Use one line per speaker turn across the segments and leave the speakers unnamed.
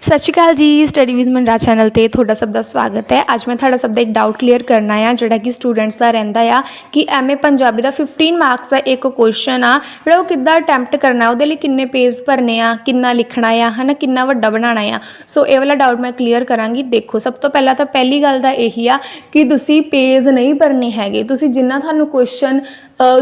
ਸਤਿ ਸ਼੍ਰੀ ਅਕਾਲ ਜੀ study with ਮਨਰਾ channel ਤੇ ਤੁਹਾਡਾ ਸਭ ਦਾ ਸਵਾਗਤ ਹੈ। ਅੱਜ ਮੈਂ ਤੁਹਾਡਾ ਸਭ ਦਾ ਇੱਕ ਡਾਊਟ ਕਲੀਅਰ ਕਰਨਾ ਆ, ਜਿਹੜਾ ਕਿ ਸਟੂਡੈਂਟਸ ਦਾ ਰਹਿੰਦਾ ਆ ਕਿ ਐਮਏ ਪੰਜਾਬੀ ਦਾ 15 ਮਾਰਕਸ ਦਾ ਇੱਕ ਕੁਐਸਚਨ ਆ, ਜਿਹੜਾ ਉਹ ਕਿੱਦਾਂ ਅਟੈਂਪਟ ਕਰਨਾ, ਉਹਦੇ ਲਈ ਕਿੰਨੇ ਪੇਜ ਭਰਨੇ ਆ, ਕਿੰਨਾ ਲਿਖਣਾ ਆ, ਹਨਾ, ਕਿੰਨਾ ਵੱਡਾ ਬਣਾਉਣਾ ਆ। ਸੋ ਇਹ ਵਾਲਾ ਡਾਊਟ ਮੈਂ ਕਲੀਅਰ ਕਰਾਂਗੀ। ਦੇਖੋ, ਸਭ ਤੋਂ ਪਹਿਲਾਂ ਤਾਂ ਪਹਿਲੀ ਗੱਲ ਦਾ ਇਹੀ ਆ ਕਿ ਤੁਸੀਂ ਪੇਜ ਨਹੀਂ ਭਰਨੇ ਹੈਗੇ। ਤੁਸੀਂ ਜਿੰਨਾ ਤੁਹਾਨੂੰ ਕੁਐਸਚਨ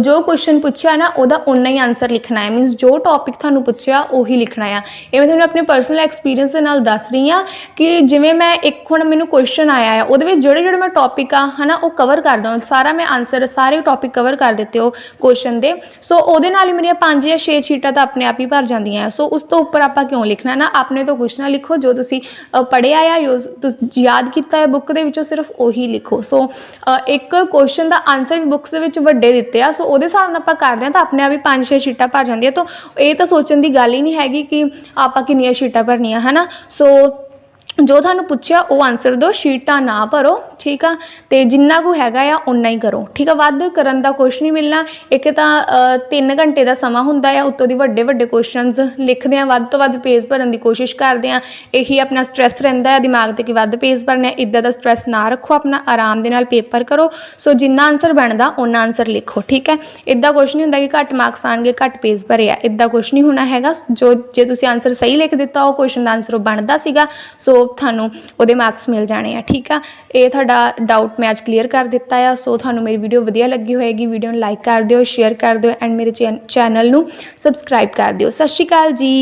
ਜੋ ਕੁਐਸਚਨ ਪੁੱਛਿਆ ਨਾ, ਉਹਦਾ ਉਨਾ ਹੀ ਆਨਸਰ ਲਿਖਣਾ ਹੈ। ਮੀਨਸ ਜੋ ਟੌਪਿਕ ਤੁਹਾਨੂੰ ਪੁੱਛਿਆ, ਉਹੀ ਲਿਖਣਾ ਆ। ਇਹ ਮੈਂ ਤੁਹਾਨੂੰ ਆਪਣੇ ਪਰਸਨਲ ਐਕਸਪੀਰੀਅੰਸ ਦੇ ਨਾਲ ਦੱਸ ਰਹੀ ਆ ਕਿ ਜਿਵੇਂ ਮੈਂ ਇੱਕ ਹੁਣ ਮੈਨੂੰ ਕੁਐਸਚਨ ਆਇਆ ਆ ਉਹਦੇ ਵਿੱਚ ਜਿਹੜੇ ਜਿਹੜੇ ਮੈਂ ਟੌਪਿਕ ਆ ਹਨਾ ਉਹ ਕਵਰ ਕਰ ਦਵਾਂ। ਸਾਰਾ ਮੈਂ ਆਨਸਰ ਸਾਰੇ ਟੌਪਿਕ ਕਵਰ ਕਰ ਦਿੱਤੇ ਉਹ ਕੁਐਸਚਨ ਦੇ। ਸੋ ਉਹਦੇ ਨਾਲ ਹੀ ਮੇਰੀਆਂ ਪੰਜ ਜਾਂ 6 ਸ਼ੀਟਾਂ ਤਾਂ ਆਪਣੇ ਆਪ ਹੀ ਭਰ ਜਾਂਦੀਆਂ ਸੋ ਉਸ ਤੋਂ ਉੱਪਰ ਆਪਾਂ ਕਿਉਂ ਲਿਖਣਾ? ਨਾ ਆਪਣੇ ਤੋਂ ਕੁਛ ਨਾ ਲਿਖੋ ਜੋ ਤੁਸੀਂ ਅ, ਪੜ੍ਹਿਆ ਆ ਜੋ ਤੁਸੀਂ ਯਾਦ ਕੀਤਾ ਹੈ ਬੁੱਕ ਦੇ ਵਿੱਚੋਂ ਸਿਰਫ ਉਹੀ ਲਿਖੋ। ਸੋ ਇੱਕ ਕੁਐਸਚਨ ਦਾ ਆਨਸਰ ਵੀ ਬੁੱਕਸ ਦੇ ਵਿੱਚ ਵੱਡੇ ਦਿੱਤੇ ਆ। ਸੋ ਉਹਦੇ ਹਿਸਾਬ ਨਾਲ ਆਪਾਂ ਕਰਦੇ ਆ ਤਾਂ ਆਪਣੇ ਆਪ ਹੀ 5-6 ਸ਼ੀਟਾਂ ਭਰ ਜਾਂਦੀਆਂ। ਤਾਂ ਇਹ ਤਾਂ ਸੋਚਣ ਦੀ ਗੱਲ ਹੀ ਨਹੀਂ ਹੈਗੀ ਕਿ ਆਪਾਂ ਕਿੰਨੀਆਂ ਸ਼ੀਟਾਂ ਭਰਨੀਆਂ ਹਨਾ? ਸੋ ਜੋ ਤੁਹਾਨੂੰ ਪੁੱਛਿਆ, ਉਹ ਆਨਸਰ ਦਿਓ ਸ਼ੀਟਾਂ ਨਾ ਭਰੋ, ਠੀਕ ਆ? ਤੇ ਜਿੰਨਾ ਕੁ ਹੈਗਾ ਆ ਉਨਾ ਹੀ ਕਰੋ, ਠੀਕ ਆ? ਵੱਧ ਕਰਨ ਦਾ ਕੁਝ ਨਹੀਂ ਮਿਲਣਾ। ਇੱਕ ਤਾਂ 3 ਘੰਟੇ ਦਾ ਸਮਾਂ ਹੁੰਦਾ ਆ, ਉੱਤੋਂ ਦੀ ਵੱਡੇ ਵੱਡੇ ਕੁਐਸਚਨਸ ਲਿਖਦੇ ਆ, ਵੱਧ ਤੋਂ ਵੱਧ ਪੇਜ ਭਰਨ ਦੀ ਕੋਸ਼ਿਸ਼ ਕਰਦੇ ਆ। ਇਹੀ ਆਪਣਾ ਸਟ੍ਰੈਸ ਰਹਿੰਦਾ ਆ, ਦਿਮਾਗ ਤੇ ਕਿ ਵੱਧ ਪੇਜ ਭਰਨੇ ਆ ਇਦਾਂ ਦਾ ਸਟ੍ਰੈਸ ਨਾ ਰੱਖੋ ਆਪਣਾ, ਆਰਾਮ ਦੇ ਨਾਲ ਪੇਪਰ ਕਰੋ। ਸੋ ਜਿੰਨਾ ਆਨਸਰ ਬਣਦਾ ਉਹਨਾਂ ਆਨਸਰ ਲਿਖੋ, ਠੀਕ ਹੈ ਇਦਾਂ ਕੁਝ ਨਹੀਂ ਹੁੰਦਾ ਕਿ ਘੱਟ ਮਾਰਕਸ ਆਣਗੇ, ਘੱਟ ਪੇਜ ਭਰੇ ਆ। ਇਦਾਂ ਕੁਝ ਨਹੀਂ ਹੋਣਾ ਹੈਗਾ। ਜੋ, ਜੇ ਤੁਸੀਂ ਆਨਸਰ ਸਹੀ ਲਿਖ ਦਿੱਤਾ, ਉਹ ਕੁਐਸਚਨ ਦਾ ਆਨਸਰ ਉਹ ਬਣਦਾ ਸੀਗਾ। ਸੋ ਤੁਹਾਨੂੰ ਉਹਦੇ ਮਾਰਕਸ ਮਿਲ ਜਾਣੇ ਆ, ਠੀਕ ਆ? ਇਹ ਤੁਹਾਡਾ ਡਾਊਟ ਮੈਂ ਅੱਜ ਕਲੀਅਰ ਕਰ ਦਿੱਤਾ ਆ ਸੋ ਤੁਹਾਨੂੰ ਮੇਰੀ ਵੀਡੀਓ ਵਧੀਆ ਲੱਗੀ ਹੋਏਗੀ ਵੀਡੀਓ ਨੂੰ ਲਾਈਕ ਕਰ ਦਿਓ ਸ਼ੇਅਰ ਕਰ ਦਿਓ ਐਂਡ ਮੇਰੇ ਚੈਨਲ ਨੂੰ ਸਬਸਕ੍ਰਾਈਬ ਕਰ ਦਿਓ। ਸਤਿ ਸ਼੍ਰੀ ਅਕਾਲ ਜੀ।